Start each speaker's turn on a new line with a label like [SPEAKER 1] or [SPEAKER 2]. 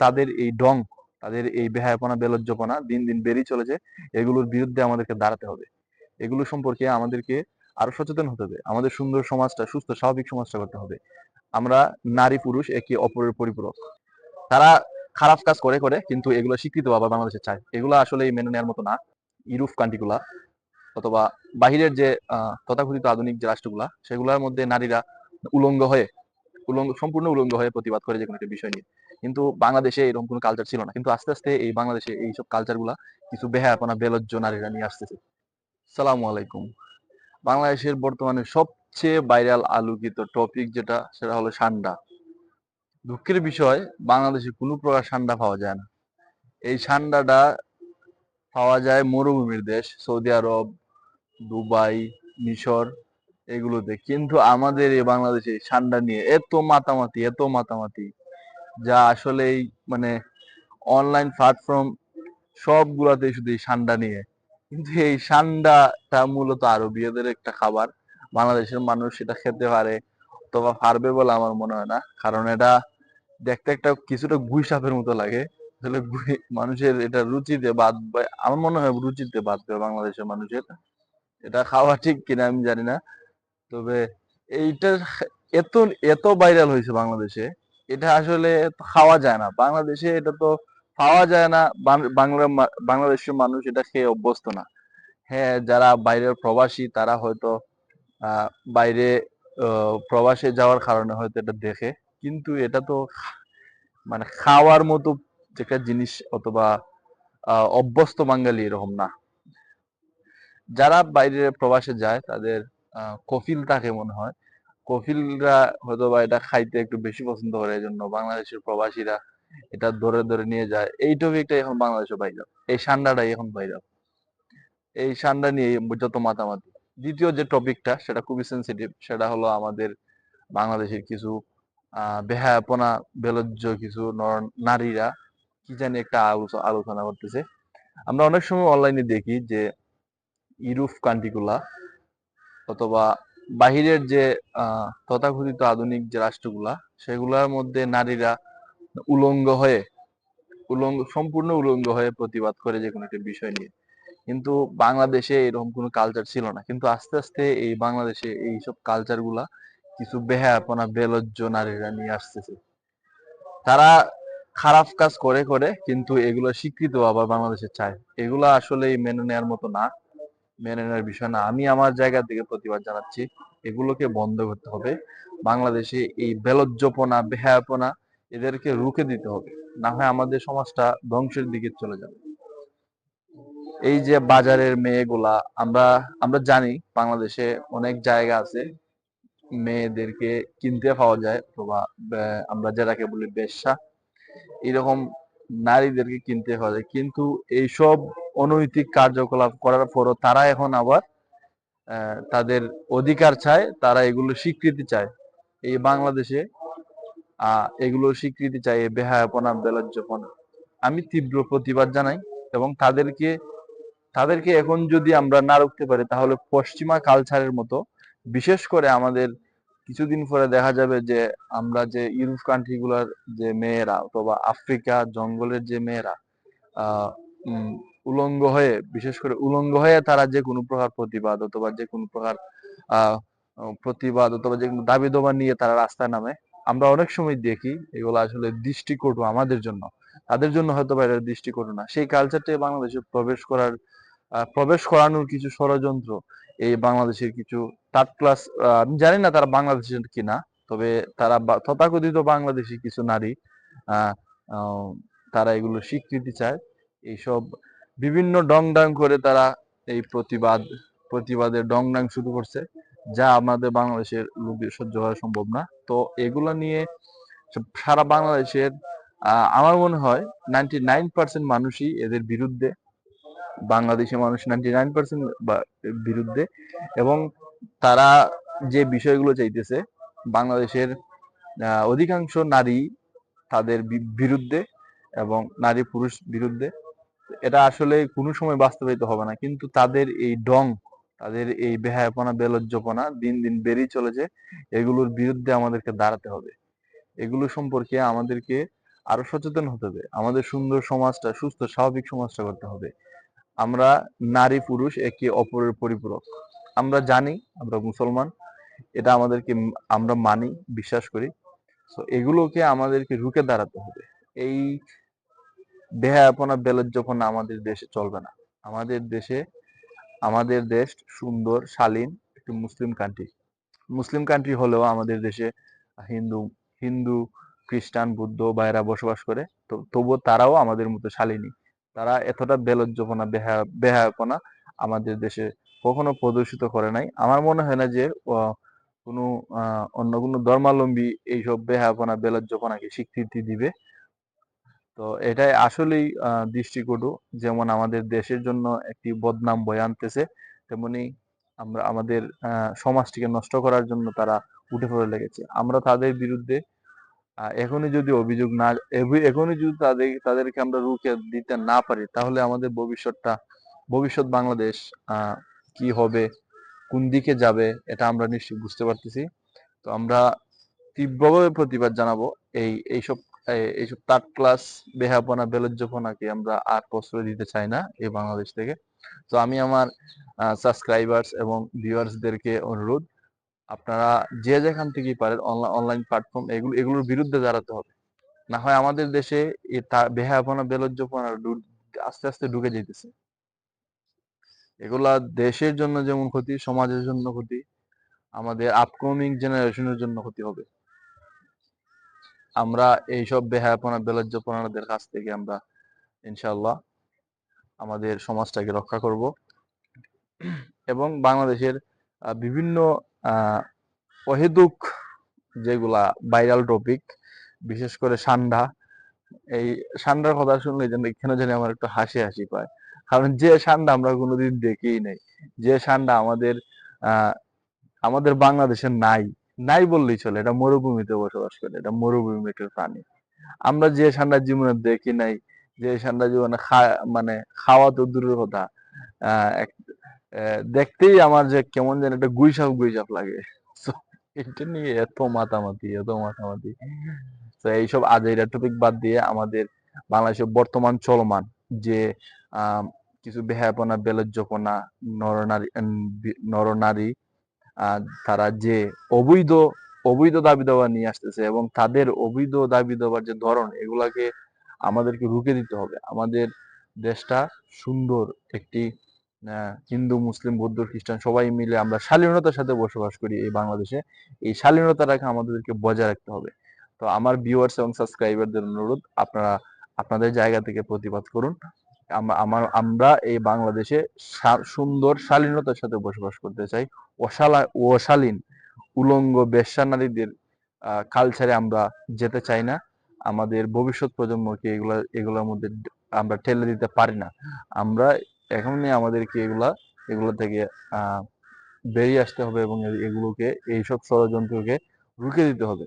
[SPEAKER 1] তাদের এই ডং, তাদের এই বেহায়াপনা, বেলজ্জপনা দিন দিন বেড়েই চলেছে, এগুলোর বিরুদ্ধে আমাদেরকে দাঁড়াতে হবে। এগুলো সম্পর্কে আমাদেরকে আরও সচেতন হতে হবে, আমাদের সুন্দর সমাজটা, সুস্থ, স্বাভাবিক সমাজটা করতে হবে। আমরা নারী পুরুষ, একে অপরের পরিপূরক। তারা খারাপ কাজ করে করে, কিন্তু এগুলো স্বীকৃত আবার বাংলাদেশে চায়। এগুলো আসলে মেনে নেওয়ার মতো না। ইউরোপ কান্ট্রিগুলা অথবা বাহিরের যে তথাকথিত আধুনিক যে রাষ্ট্রগুলা, সেগুলোর মধ্যে নারীরা উলঙ্গ হয়ে, উলঙ্গ, সম্পূর্ণ উলঙ্গ হয়ে প্রতিবাদ করে যে কোনো একটা বিষয় নিয়ে। কিন্তু বাংলাদেশে এরকম কোনো কালচার ছিল না। কিন্তু আস্তে আস্তে এই বাংলাদেশে এইসব কালচারগুলা কিছু বেহায়াপনা, বেলজ্জ নারীরা নিয়ে আসতেছে। সালামু আলাইকুম। বাংলাদেশের বর্তমানে সবচেয়ে ভাইরাল আলোকিত টপিক যেটা, সেটা হলো সান্ডা। দুঃখের বিষয়, বাংলাদেশে কোনো প্রকার সান্ডা পাওয়া যায় না। এই সান্ডাটা পাওয়া যায় মরুভূমির দেশ, সৌদি আরব, দুবাই, মিশর, এগুলোতে। কিন্তু আমাদের এই বাংলাদেশে সান্ডা নিয়ে এত মাতামাতি এত মাতামাতি। যা আসলেই মানে অনলাইন প্ল্যাটফর্ম সবগুলাতে শুধু এই সান্ডা নিয়ে। কিন্তু এই সান্ডাটা মূলত আরবীয়দের একটা খাবার। বাংলাদেশের মানুষ সেটা খেতে পারে অথবা পারবে বলে আমার মনে হয় না। কারণ এটা দেখতে একটা কিছুটা গুই সাপের মতো লাগে। আসলে মানুষের এটা রুচিতে বাদ আমার মনে হয় রুচিতে বাদ দেবে বাংলাদেশের মানুষের। এটা খাওয়া ঠিক কিনা আমি জানি না। তবে এইটা এত এত ভাইরাল হয়েছে বাংলাদেশে। এটা আসলে খাওয়া যায় না। বাংলাদেশে এটা তো পাওয়া যায় না বাংলা বাংলাদেশের মানুষ এটা খেয়ে অভ্যস্ত না। হ্যাঁ যারা বাইরের প্রবাসী তারা হয়তো বাইরে প্রবাসে যাওয়ার কারণে হয়তো এটা দেখে। কিন্তু এটা তো মানে খাওয়ার মতো একটা জিনিস অথবা অভ্যস্ত বাঙালি এরকম না। যারা বাইরে প্রবাসে যায় তাদের কফিল থাকে মনে হয়? কফিলরা হয়তো বা এটা খাইতে একটু বেশি পছন্দ করে এই জন্য বাংলাদেশের প্রবাসীরা এটা ধরে ধরে নিয়ে যায়। এই টপিকটা এখন বাংলাদেশে বাইরে এই সান্ডাটাই এখন বাইরে এই সান্ডা নিয়ে যত মাতামাতি। দ্বিতীয় যে টপিকটা সেটা খুবই সেন্সিটিভ সেটা হলো আমাদের বাংলাদেশের কিছু বেহায়াপনা, বেলজ্জ কিছু নর- নারীরা কি জানি একটা আলোচনা করতেছে। আমরা অনেক সময় অনলাইনে দেখি যে ইউরোপ কান্ট্রিগুলা অথবা বাহিরের যে তথাকথিত আধুনিক যে রাষ্ট্রগুলা, সেগুলোর মধ্যে নারীরা উলঙ্গ হয়ে, উলঙ্গ, সম্পূর্ণ উলঙ্গ হয়ে প্রতিবাদ করে যে কোনো একটা বিষয় নিয়ে। কিন্তু বাংলাদেশে এরকম কোনো কালচার ছিল না। কিন্তু আস্তে আস্তে এই বাংলাদেশে এইসব কালচারগুলা কিছু বেহায়াপনা, বেলজ্জ নারীরা নিয়ে আসতেছে। তারা খারাপ কাজ করে করে, কিন্তু এগুলো স্বীকৃত আবার বাংলাদেশে চায়। এগুলা আসলে মেনে নেওয়ার মতো না। মেনে নেওয়ার বিষয় না। আমি আমার জায়গা থেকে প্রতিবাদ জানাচ্ছি। এগুলোকে বন্ধ করতে হবে। বাংলাদেশে এই বেলজ্জপনা, বেহায়াপনা এদেরকে রুখে দিতে হবে। না হয় আমাদের সমাজটা ধ্বংসের দিকে চলে যাবে। এই যে বাজারের মেয়েগুলা, আমরা আমরা জানি বাংলাদেশে অনেক জায়গা আছে মেয়েদেরকে কিনতে পাওয়া যায় অথবা আমরা যেটাকে বলি বেশ্যা। এরকম নারীদেরকে কিনতে যায় কিন্তু এইসব অনৈতিক কার্যকলাপ করার পরও তারা এখন আবার তাদের অধিকার চায়, তারা এগুলো স্বীকৃতি চায়। এই বাংলাদেশে এগুলো স্বীকৃতি চায় এই বেহায়াপনা, বেলজ্জপনা। আমি তীব্র প্রতিবাদ জানাই এবং তাদেরকে তাদেরকে এখন যদি আমরা না রুখতে পারি, তাহলে পশ্চিমা কালচারের মতো, বিশেষ করে আমাদের কিছুদিন পরে দেখা যাবে যে আমরা যে ইউরোপ কান্ট্রি গুলার যে মেয়েরা অথবা আফ্রিকা জঙ্গলের যে মেয়েরা উলঙ্গ হয়ে, বিশেষ করে উলঙ্গ হয়ে তারা যে কোনো প্রকার প্রতিবাদ অথবা যে কোনো প্রকার প্রতিবাদ অথবা যে দাবি দাবা নিয়ে তারা রাস্তায় নামে, আমরা অনেক সময় দেখি এগুলো আসলে দৃষ্টিকটু আমাদের জন্য। তাদের জন্য হয়তো বা এটা দৃষ্টিকটু না। সেই কালচারটা বাংলাদেশে প্রবেশ করার প্রবেশ করানোর কিছু ষড়যন্ত্র এই বাংলাদেশের কিছু থার্ড ক্লাস আমি জানি না তারা বাংলাদেশের কিনা, তবে তারা তথাকথিত বাংলাদেশি কিছু নারী তারা এগুলো স্বীকৃতি চায়। এইসব বিভিন্ন ডং ডাং করে তারা এই প্রতিবাদ, প্রতিবাদের ডং ডাং শুরু করছে, যা আমাদের বাংলাদেশের লোকের সহ্য করা সম্ভব না। তো এগুলো নিয়ে সারা বাংলাদেশের আমার মনে হয় নাইনটি নাইন পার্সেন্ট মানুষই এদের বিরুদ্ধে, বাংলাদেশের মানুষ নাইনটি নাইন পার্সেন্ট বিরুদ্ধে এবং তারা যে বিষয়গুলো চাইতেছে, বাংলাদেশের অধিকাংশ নারী তাদের বিরুদ্ধে এবং নারী পুরুষ বিরুদ্ধে, এটা আসলে কোনো সময় বাস্তবায়িত হবে না। কিন্তু তাদের এই ডং, তাদের এই বেহায়াপনা, বেলজ্জপনা দিন দিন বেড়েই চলেছে, এগুলোর বিরুদ্ধে আমাদেরকে দাঁড়াতে হবে। এগুলো সম্পর্কে আমাদেরকে আরও সচেতন হতে হবে। আমাদের সুন্দর সমাজটা, সুস্থ, স্বাভাবিক সমাজটা করতে হবে। আমরা নারী পুরুষ, একে অপরের পরিপূরক। আমরা জানি, আমরা মুসলমান, এটা আমাদেরকে আমরা মানি, বিশ্বাস করি। তো এগুলোকে আমাদেরকে রুখে দাঁড়াতে হবে। এই বেহায়াপনা বেলজ্জপনা আমাদের দেশে চলবে না। আমাদের দেশে, আমাদের দেশ সুন্দর, শালীন একটি মুসলিম কান্ট্রি মুসলিম কান্ট্রি হলেও আমাদের দেশে হিন্দু হিন্দু, খ্রিস্টান, বুদ্ধ ভাইরা বসবাস করে। তো, তবুও তারাও আমাদের মতো শালীনি তারা এতটা বেলজ্জপনা বেহা বেহায়াপনা আমাদের দেশে কখনো প্রদর্শিত করে নাই। আমার মনে হয় না যে কোনো অন্য কোনো ধর্মাবলম্বী এইসব বেহায়াপনা বেলজ্জপনাকে স্বীকৃতি দিবে। তো এটাই আসলেই দৃষ্টিকটু, যেমন আমাদের দেশের জন্য একটি বদনাম বয়ে আনতেছে, তেমনি আমরা, আমাদের সমাজটিকে নষ্ট করার জন্য তারা উঠে পড়ে লেগেছে। আমরা তাদের বিরুদ্ধে এখনই যদি অভিযোগ না এখনই যদি তাদের, তাদেরকে আমরা রুখে দিতে না পারি, তাহলে আমাদের ভবিষ্যৎটা, ভবিষ্যৎ বাংলাদেশ কি হবে, কোন দিকে যাবে, এটা আমরা নিশ্চয়ই বুঝতে পারতেছি। তো আমরা তীব্রভাবে প্রতিবাদ জানাব এই, এইসব এইসব থার্ড ক্লাস বেহাপনা বেলজ্জপনাকে আমরা আর প্রশ্রয় দিতে চাই না এই বাংলাদেশ থেকে। তো আমি আমার সাবস্ক্রাইবার্স এবং ভিউয়ার্সদেরকে অনুরোধ, আপনারা যে যেখান থেকেই পারেন অনলাইন প্ল্যাটফর্ম এগুলো, এগুলোর বিরুদ্ধে দাঁড়াতে হবে। না হয় আমাদের দেশে বেহাপনা বেলজ্জপনা আস্তে আস্তে ঢুকে যেতেছে এগুলা দেশের জন্য যেমন ক্ষতি, সমাজের জন্য ক্ষতি, আমাদের আপকামিং জেনারেশনের জন্য ক্ষতি হবে। আমরা এইসব বেহায়াপনা, বেলজ্জপনাদের কাছ থেকে আমরা ইনশাল্লাহ আমাদের সমাজটাকে রক্ষা করব। এবং বাংলাদেশের বিভিন্ন অহেতুক যেগুলা ভাইরাল টপিক বিশেষ করে সান্ডা, এই সান্ডার কথা শুনলে যেন কেন জানি আমার একটু হাসি হাসি পায়। কারণ যে সান্ডা আমরা কোনোদিন দেখেই নাই। যে সান্ডা আমাদের আমাদের বাংলাদেশে নাই। নাই বললেই চলে, এটা মরুভূমিতে বসবাস করে, এটা মরুভূমি একটা প্রাণী। আমরা যে সান্ডা জীবনে দেখি নাই, যে সান্ডা জীবনে মানে খাওয়া তো দূরের কথা দেখতেই আমার যে কেমন যেন একটা গুইসাপ গুইসাপ লাগে। এটা নিয়ে এত মাতামাতি এত মাতামাতি। তো এইসব আজাইরা টপিক বাদ দিয়ে আমাদের বাংলাদেশের বর্তমান চলমান। যে কিছু বেহায়াপনা, বেলজ্জপনা, নরনারী নরনারী তারা যে অবৈধ অবৈধ দাবি দাবা নিয়ে আসতেছে এবং তাদের অবৈধ দাবি দাবার যে ধরন, এগুলাকে আমাদেরকে রুখে দিতে হবে। আমাদের দেশটা সুন্দর, একটি হিন্দু, মুসলিম, বৌদ্ধ, খ্রিস্টান, সবাই মিলে আমরা শালীনতার সাথে বসবাস করি এই বাংলাদেশে। এই শালীনতাটাকে আমাদেরকে বজায় রাখতে হবে। তো আমার ভিউয়ার্স এবং সাবস্ক্রাইবারদের অনুরোধ, আপনারা আপনাদের জায়গা থেকে প্রতিবাদ করুন। আমার, আমরা এই বাংলাদেশে সুন্দর শালীনতার সাথে বসবাস করতে চাই। অশালা, অশালীন, উলঙ্গ বেশ্যা নারীদের কালচারে আমরা যেতে চাই না। আমাদের ভবিষ্যৎ প্রজন্মকে এগুলা, এগুলোর মধ্যে আমরা ঠেলে দিতে পারি না। আমরা এখনই আমাদেরকে এগুলা, এগুলো থেকে বেরিয়ে আসতে হবে এবং এগুলোকে, এইসব ষড়যন্ত্রকে রুখে দিতে হবে।